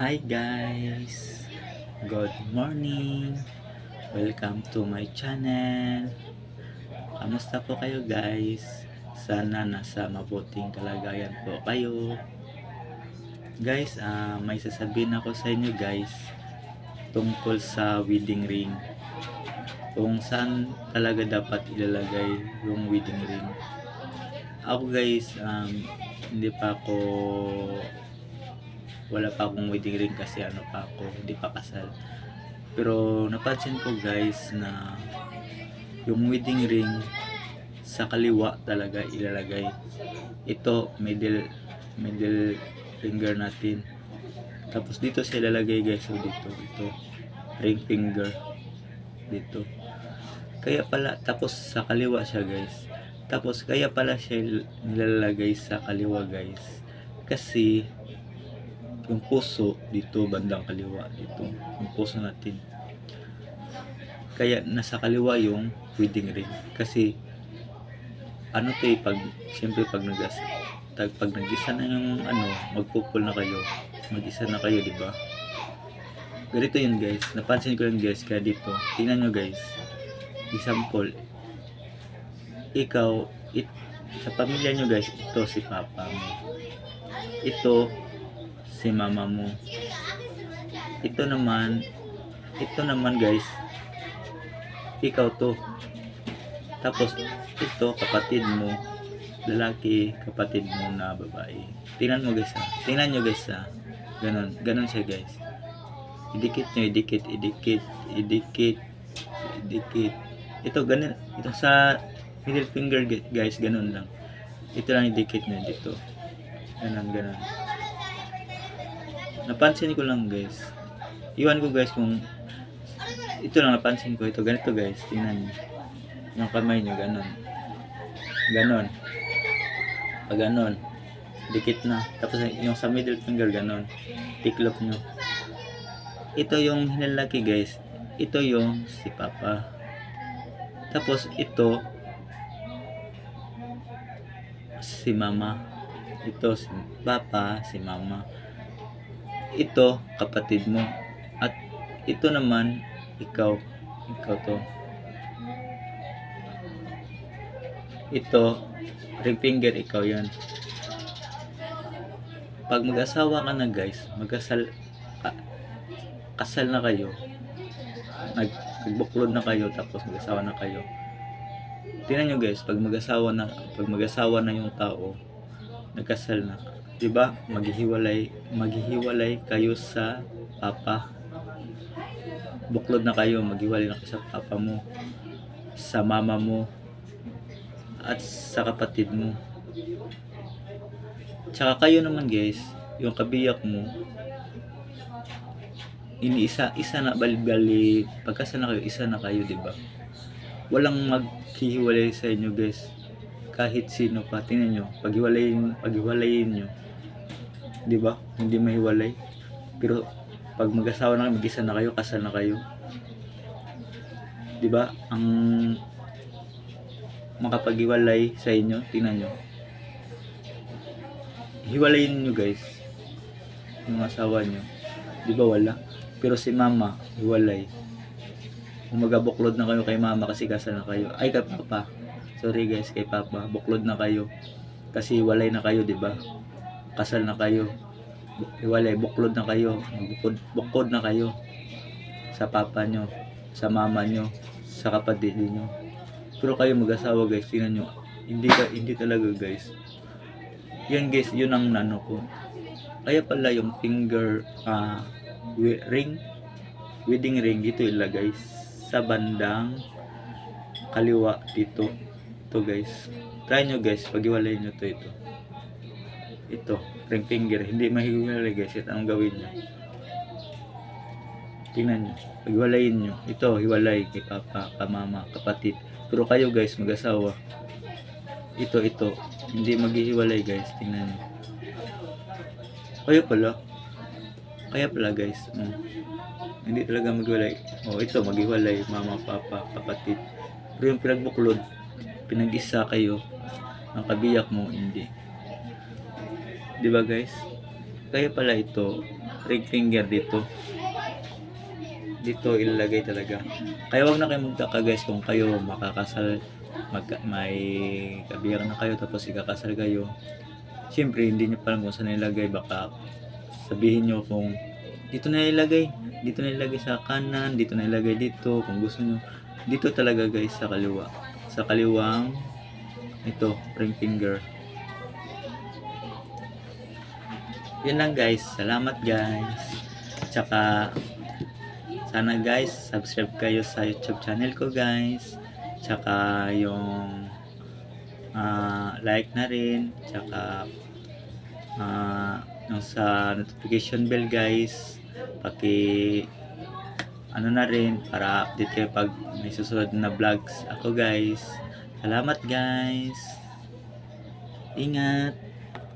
Hi guys! Good morning! Welcome to my channel! Kamusta po kayo guys? Sana nasa mabuting kalagayan po kayo. Guys, ah, may sasabihin ako sa inyo guys tungkol sa wedding ring. Kung saan talaga dapat ilalagay yung wedding ring. Ako guys, um, hindi pa ako wala pa akong wedding ring kasi ano pa ako, hindi pa kasal. Pero napansin ko guys na yung wedding ring sa kaliwa talaga ilalagay. Ito middle middle finger natin. Tapos dito siya ilalagay guys, so dito dito ring finger dito. Kaya pala tapos sa kaliwa siya guys. Tapos kaya pala siya nilalagay sa kaliwa guys. Kasi yung puso dito bandang kaliwa dito. Yung puso natin. Kaya nasa kaliwa yung wedding ring. Kasi ano to eh pag siyempre pag nagas tag pag nag-isa na yung ano magpupul na kayo mag-isa na kayo di ba? Ganito yun guys. Napansin ko yun guys. Kaya dito tingnan nyo guys. Example. Ikaw it, sa pamilya nyo guys ito si papa ito si mama mo. Ito naman, ito naman guys, ikaw to. Tapos, ito kapatid mo, lalaki, kapatid mo na babae. Tingnan mo guys ha. Tingnan nyo guys ha. Ganon, ganon siya guys. Idikit nyo, idikit, idikit, idikit, idikit. Ito, ganon. Ito sa middle finger guys, ganon lang. Ito lang idikit nyo dito. Ganon, ganon napansin ko lang guys. Iwan ko guys kung ito lang napansin ko. Ito ganito guys. Tingnan nyo yung kamay nyo ganon. Ganon. Pag ganon. Dikit na. Tapos yung sa middle finger ganon. Tiklop nyo ito yung hinalaki guys. Ito yung si papa. Tapos ito si mama. Ito si papa si mama ito kapatid mo. At ito naman ikaw. Ikaw to. Ito ring finger ikaw yan. Pag mag-asawa ka na guys mag-asal ka, kasal na kayo. Nag, nagbuklod na kayo tapos mag-asawa na kayo. Tingnan nyo guys pag mag-asawa na pag mag-asawa na yung tao nagkasal na 'di ba? Maghihiwalay, maghihiwalay kayo sa papa. Buklod na kayo, maghiwalay na kayo sa papa mo, sa mama mo, at sa kapatid mo. Tsaka kayo naman guys, yung kabiyak mo, iniisa isa na bali-bali pagkasa na kayo isa na kayo di ba walang maghihiwalay sa inyo guys kahit sino pa tingnan nyo paghiwalayin paghiwalayin nyo di ba? Hindi mahiwalay. Pero pag mag-asawa na kayo, mag-isa na kayo, kasal na kayo. Di ba? Ang makapaghiwalay sa inyo, tingnan nyo. Hiwalayin nyo guys. Yung asawa nyo. Di ba wala? Pero si mama, hiwalay. Kung magabuklod na kayo kay mama kasi kasal na kayo. Ay, kay papa. Sorry guys, kay papa. Buklod na kayo. Kasi hiwalay na kayo, di ba? Kasal na kayo. Iwalay buklod na kayo. Bukod, bukod na kayo. Sa papa nyo sa mama nyo sa kapatid nyo. Pero kayo mag-asawa guys. Tingnan nyo. Hindi ka hindi talaga guys. Yan guys yun ang nano ko. Kaya pala yung finger uh, ring wedding ring dito ilagay sa bandang kaliwa dito. To guys. Try nyo guys. Pag-iwalay nyo to ito ito, ring finger, hindi mahiwalay guys, ito ang gawin nyo. Tingnan nyo, paghiwalayin nyo, ito, hiwalay kay papa, kamama, kapatid. Pero kayo guys, mag-asawa, ito, ito, hindi maghihiwalay guys, tingnan nyo. Kaya pala, kaya pala guys, hmm. hindi talaga maghiwalay. Oh, ito, maghiwalay, mama, papa, kapatid. Pero yung pinagbuklod, pinag-isa kayo, ang kabiyak mo, hindi. 'Di ba guys? Kaya pala ito ring finger dito. Dito ilalagay talaga. Kaya wag na kayo magtaka guys kung kayo makakasal mag, may kabiyak na kayo tapos ikakasal kayo. Siyempre hindi niyo pa alam kung saan nilagay baka sabihin niyo kung dito na ilagay, dito na ilagay sa kanan, dito na ilagay dito kung gusto niyo. Dito talaga guys sa kaliwa. Sa kaliwang ito, ring finger. Yun lang guys. Salamat guys. Tsaka sana guys, subscribe kayo sa YouTube channel ko guys. Tsaka yung ah, like na rin. Tsaka ah, yung sa notification bell guys. Paki ano na rin para update kayo pag may susunod na vlogs ako guys. Salamat guys. Ingat.